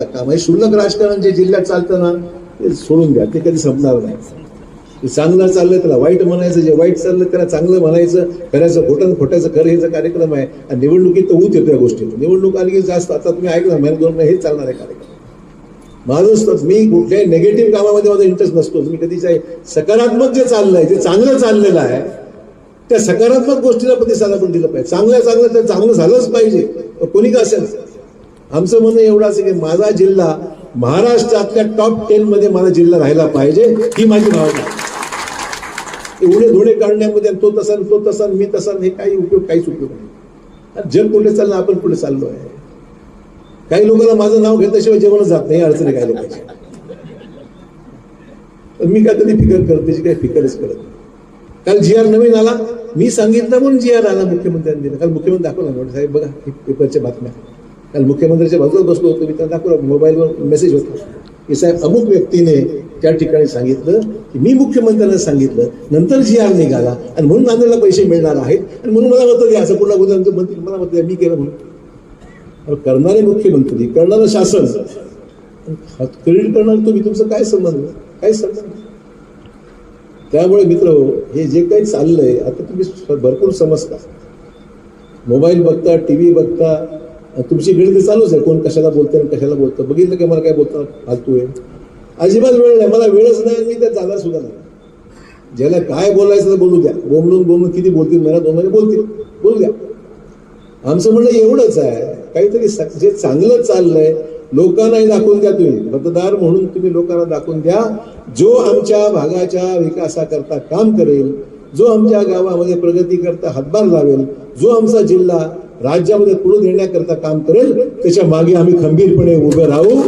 काम आहे शुल्लक राजकारण जे जिल्ह्यात चालतं ना ते सोडून द्या. ते कधी संपणार नाही. ते चांगलं चाललंय त्याला वाईट म्हणायचं जे वाईट चाललंय त्याला चांगलं म्हणायचं खऱ्याचं खोटं खोट्याचं खरं हेचा कार्यक्रम आहे. आणि निवडणुकीत तर होत येतो या गोष्टी निवडणूक आली की जास्त आता तुम्ही ऐकलं महिना दोन महिने हेच चालणार आहे कार्यक्रम. माझं असतं मी कुठल्याही नेगेटिव्ह कामामध्ये माझा इंटरेस्ट नसतो. मी कधीच आहे. सकारात्मक जे चाललंय जे चांगलं चाललेलं आहे त्या सकारात्मक गोष्टीला प्रतिसाद आपण दिलं पाहिजे. चांगलं चांगलं तर चांगलं झालंच पाहिजे. कोणी का असेल? आमचं म्हणणं एवढं असं की माझा जिल्हा महाराष्ट्रातल्या टॉप टेन मध्ये माझा जिल्हा राहायला पाहिजे ही माझी भावना आहे. एवढे धुळे काढण्यामध्ये तो तसा तो तसा मी तसा हे काही उपयोग काहीच उपयोग नाही. जग कुठे चाललं आपण पुढे चाललो आहे? काही लोकांना माझं नाव घेतल्याशिवाय जेवणच जात नाही अडचणी अडचण काही लोकांची. मी काय कधी फिकर करत त्याची काही फिकरच करत नाही. काल जी आर नवीन आला. मी सांगितलं म्हणून जी आर आला मुख्यमंत्र्यांनी. काल मुख्यमंत्री दाखवला साहेब बघा हे पेपरच्या बातम्या. काल मुख्यमंत्र्यांच्या बाजूला बसलो होतो मी त्यांना दाखवलं मोबाईलवर मेसेज होता. की साहेब अमुक व्यक्तीने त्या ठिकाणी सांगितलं की मी मुख्यमंत्र्यांना सांगितलं नंतर जी आर निघाला आणि म्हणून नांदेडला पैसे मिळणार आहेत आणि म्हणून मला मत द्या असं पुन्हा बोलतो मंत्री मला मत द्या मी केलं म्हणून. करणारे मुख्यमंत्री करणारं शासन. क्रेडिट करणार तुम्ही तुमचं काय संबंध? काय संबंध? त्यामुळे मित्र हे जे काही चाललंय आता तुम्ही भरपूर समजता. मोबाईल बघता टी व्ही बघता तुमची गणित चालूच आहे. कोण कशाला बोलतं आणि कशाला बोलतं बघितलं की मला काय बोलतं फालतू आहे? अजिबात वेळ नाही. मला वेळच नाही मी त्यात जाणार सुद्धा नाही. ज्याला काय बोलायचं तर बोलू द्या. बोंबलून बोंबलून किती बोलतील? मला दोन महिने बोलतील. बोलू द्या. आमचं म्हणणं एवढंच आहे. काहीतरी स- जे चांगलं चाललंय लोकांनाही दाखवून द्या तुम्ही. मतदार म्हणून तुम्ही लोकांना दाखवून द्या. जो आमच्या भागाच्या विकासाकरता काम करेल जो आमच्या गावामध्ये प्रगती करता हातभार लावेल जो आमचा जिल्हा राज्यामध्ये पुढे देण्याकरता काम करेल. त्याच्यामागे आम्ही खंबीरपणे उभे राहू.